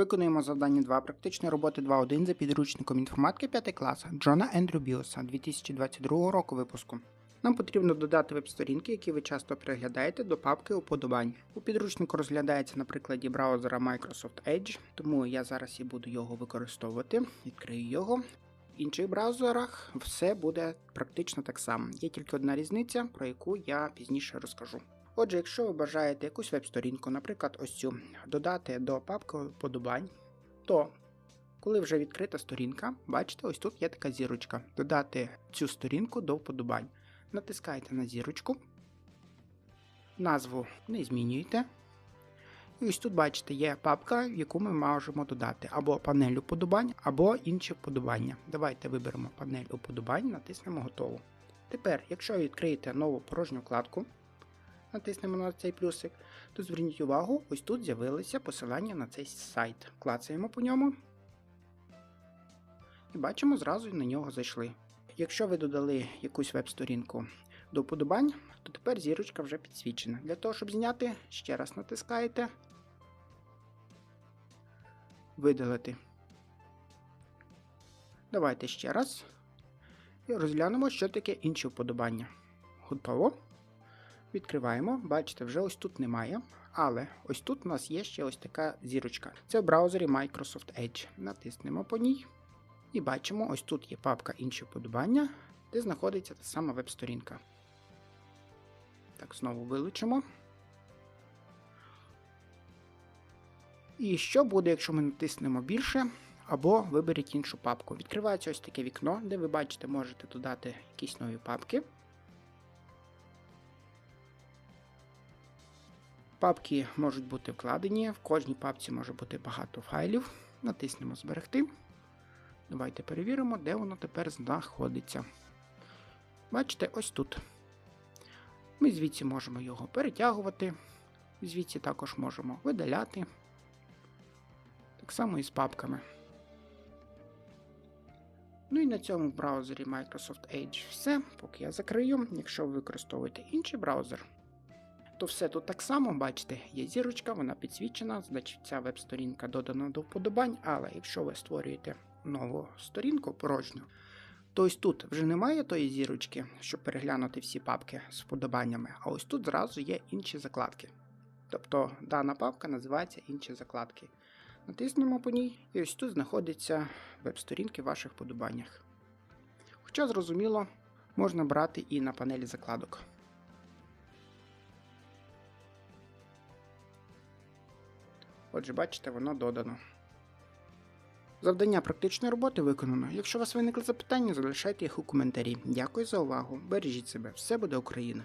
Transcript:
Виконуємо завдання 2 практичної роботи 2.1 за підручником інформатики 5 класу Джона Ендрю Біоса 2022 року випуску. Нам потрібно додати веб-сторінки, які ви часто переглядаєте до папки уподобань. У підручнику розглядається на прикладі браузера Microsoft Edge, тому я зараз і буду його використовувати. Відкрию його. В інших браузерах все буде практично так само. Є тільки одна різниця, про яку я пізніше розкажу. Отже, якщо ви бажаєте якусь веб-сторінку, наприклад, ось цю, додати до папки вподобань, то коли вже відкрита сторінка, бачите, ось тут є така зірочка. Додати цю сторінку до вподобань. Натискаєте на зірочку, назву не змінюєте. І ось тут, бачите, є папка, яку ми можемо додати або панель уподобань, або інші вподобання. Давайте виберемо панель уподобань, натиснемо готово. Тепер, якщо відкриєте нову порожню вкладку, натиснемо на цей плюсик, то зверніть увагу, ось тут з'явилися посилання на цей сайт. Клацаємо по ньому. І бачимо, зразу на нього зайшли. Якщо ви додали якусь веб-сторінку до вподобань, то тепер зірочка вже підсвічена. Для того, щоб зняти, ще раз натискаєте. Видалити. Давайте ще раз. І розглянемо, що таке інші вподобання. Готово. Відкриваємо. Бачите, вже ось тут немає. Але ось тут у нас є ще ось така зірочка. Це в браузері Microsoft Edge. Натиснемо по ній. І бачимо, ось тут є папка інші вподобання, де знаходиться та сама веб-сторінка. Так, знову вилучимо. І що буде, якщо ми натиснемо більше, або виберіть іншу папку. Відкривається ось таке вікно, де ви бачите, можете додати якісь нові папки. Папки можуть бути вкладені, в кожній папці може бути багато файлів. Натиснемо Зберегти. Давайте перевіримо, де воно тепер знаходиться. Бачите, ось тут. Ми звідси можемо його перетягувати, звідси також можемо видаляти. Так само і з папками. Ну і на цьому в браузері Microsoft Edge все. Поки я закрию. Якщо ви використовуєте інший браузер, то все тут так само, бачите, є зірочка, вона підсвічена, значить ця веб-сторінка додана до вподобань, але якщо ви створюєте нову сторінку порожню, то ось тут вже немає тої зірочки, щоб переглянути всі папки з вподобаннями, а ось тут зразу є інші закладки. Тобто дана папка називається інші закладки. Натиснемо по ній, і ось тут знаходяться веб-сторінки в ваших вподобаннях. Хоча, зрозуміло, можна брати і на панелі закладок. Отже, бачите, воно додано. Завдання практичної роботи виконано. Якщо у вас виникли запитання, залишайте їх у коментарі. Дякую за увагу. Бережіть себе, все буде Україна!